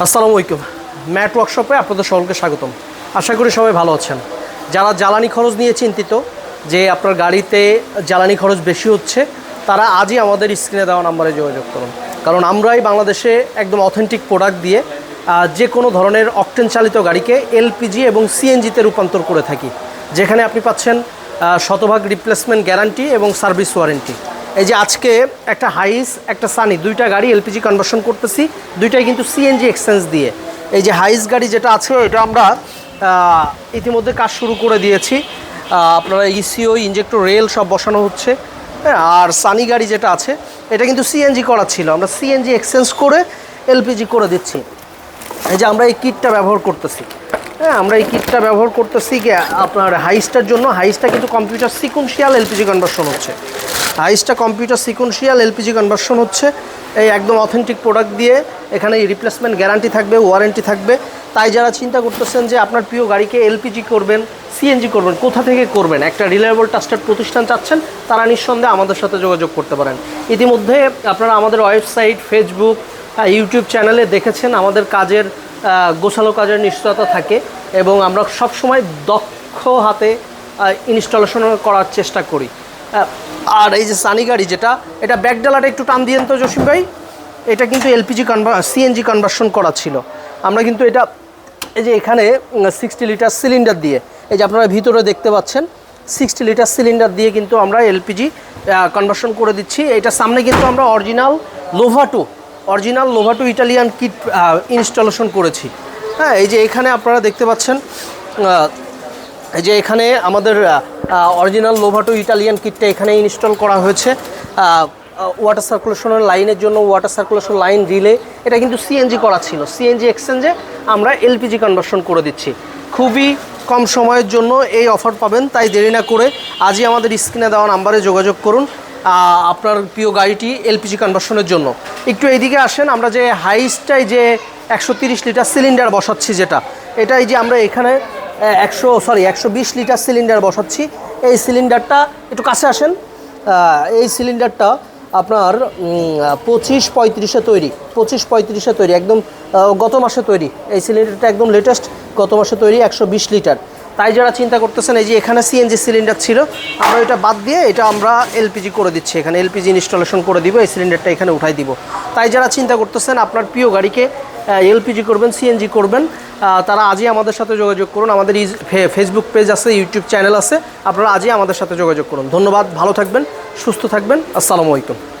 আসসালামু আলাইকুম। ম্যাট ওয়ার্কশপে আপনাদের সকলকে স্বাগতম। আশা করি সবাই ভালো আছেন। যারা জ্বালানি খরচ নিয়ে চিন্তিত, যে আপনার গাড়িতে জ্বালানি খরচ বেশি হচ্ছে, তারা আজই আমাদের স্ক্রিনে দেওয়া নাম্বারে যোগাযোগ করুন। কারণ আমরাই বাংলাদেশে একদম অথেন্টিক প্রোডাক্ট দিয়ে যে কোনো ধরনের অকটেন চালিত গাড়িকে এলপিজি এবং সিএনজিতে রূপান্তর করে থাকি, যেখানে আপনি পাচ্ছেন শতভাগ রিপ্লেসমেন্ট গ্যারান্টি এবং সার্ভিস ওয়ারেন্টি এই যে আজকে একটা হাইস, একটা সানি, দুইটা গাড়ি এলপিজি কনভার্সন করতেছি, দুইটাই কিন্তু সিএনজি এক্সচেঞ্জ দিয়ে। এই যে হাইস গাড়ি যেটা আছে, এটা আমরা ইতিমধ্যে কাজ শুরু করে দিয়েছি। আপনারা ইসিও ইঞ্জেক্টর রেল সব বসানো হচ্ছে। হ্যাঁ আর সানি গাড়ি যেটা আছে, এটা কিন্তু সিএনজি করা ছিল। আমরা সিএনজি এক্সচেঞ্জ করে এলপিজি করে দিচ্ছি। এই যে আমরা এই কিটটা ব্যবহার করতেছি। হ্যাঁ আমরা এই কিটটা ব্যবহার করতেছি আপনার হাইসটার জন্য, হাইসটা কিন্তু কম্পিউটার সিকুয়েন্সিয়াল এলপিজি কনভার্সন হচ্ছে। হাইসটা কম্পিউটার সিকুয়েন্সিয়াল এলপিজি কনভার্সন হচ্ছে। এই একদম অথেন্টিক প্রোডাক্ট দিয়ে এখানে রিপ্লেসমেন্ট গ্যারান্টি থাকবে ওয়ারেন্টি থাকবে। তাই যারা চিন্তা করতেছেন যে আপনার প্রিয় গাড়িকে এলপিজি করবেন সিএনজি করবেন, কোথা থেকে করবেন, একটা রিলায়েবল ট্রাস্টেড প্রতিষ্ঠান চাচ্ছেন, তারা নিঃসন্দেহে আমাদের সাথে যোগাযোগ করতে পারেন। ইতিমধ্যে আপনারা আমাদের ওয়েবসাইট ফেসবুক ইউটিউব চ্যানেলে দেখেছেন আমাদের কাজের গোছালো কাজের নিশ্চয়তা থাকে এবং আমরা সবসময় দক্ষ হাতে ইনস্টলেশন করার চেষ্টা করি। আর এই যে সানি গাড়ি যেটা, এটা ব্যাকডালাটা একটু টান দিয়েন তো জসিম ভাই। এটা কিন্তু এলপিজি কনভার সিএনজি কনভার্সন করা ছিল। আমরা কিন্তু এটা, এই যে এখানে সিক্সটি লিটার সিলিন্ডার দিয়ে, এই যে আপনারা ভিতরে দেখতে পাচ্ছেন সিক্সটি লিটার সিলিন্ডার দিয়ে কিন্তু আমরা এলপিজি কনভার্সন করে দিচ্ছি। এটা সামনে কিন্তু আমরা original Lovato original Lovato Italian kit installation করেছি। হ্যাঁ এই যে এখানে আপনারা দেখতে পাচ্ছেন এই যে এখানে আমাদের অরিজিনাল লোভাটো ইটালিয়ান কিটটা এখানে ইনস্টল করা হয়েছে। ওয়াটার সার্কুলেশনের লাইনের জন্য ওয়াটার সার্কুলেশন লাইন রিলে এটা কিন্তু সিএনজি করা ছিল। সিএনজি এক্সচেঞ্জে আমরা এলপিজি কনভার্সন করে দিচ্ছি। খুবই কম সময়ের জন্য এই অফার পাবেন, তাই দেরি না করে আজই আমাদের স্ক্রিনে দেওয়া নাম্বারে যোগাযোগ করুন। আপনার প্রিয় গাড়িটি এলপিজি কনভার্সনের জন্য। একটু এইদিকে আসেন, আমরা যে হাইস্টাই যে একশো লিটার সিলিন্ডার বসাচ্ছি যেটা, এটাই যে আমরা এখানে একশো সরি একশো বিশ লিটার সিলিন্ডার বসাচ্ছি। এই সিলিন্ডারটা একটু কাছে আসেন। এই সিলিন্ডারটা আপনার পঁচিশ পঁয়ত্রিশে তৈরি, পঁচিশ পঁয়ত্রিশে তৈরি, একদম গত মাসে তৈরি। এই সিলিন্ডারটা একদম লেটেস্ট গত মাসে তৈরি একশো বিশ লিটার। তাই যারা চিন্তা করতেছেন, এই যে এখানে সিএনজি সিলিন্ডার ছিল, আমরা এটা বাদ দিয়ে এটা আমরা এলপিজি করে দিচ্ছি। এখানে এলপিজি ইনস্টলেশন করে দিব, এই সিলিন্ডারটা এখানে উঠাই দিব। তাই যারা চিন্তা করতেছেন, আপনার প্রিয় গাড়িকে এলপিজি করবেন সিএনজি করবেন তারা আজই আমাদের সাথে যোগাযোগ করুন। আমাদের ফেসবুক পেজ আছে ইউটিউব চ্যানেল আছে, আপনারা আজই আমাদের সাথে যোগাযোগ করুন। ধন্যবাদ, ভালো থাকবেন, সুস্থ থাকবেন। আসসালামু আলাইকুম।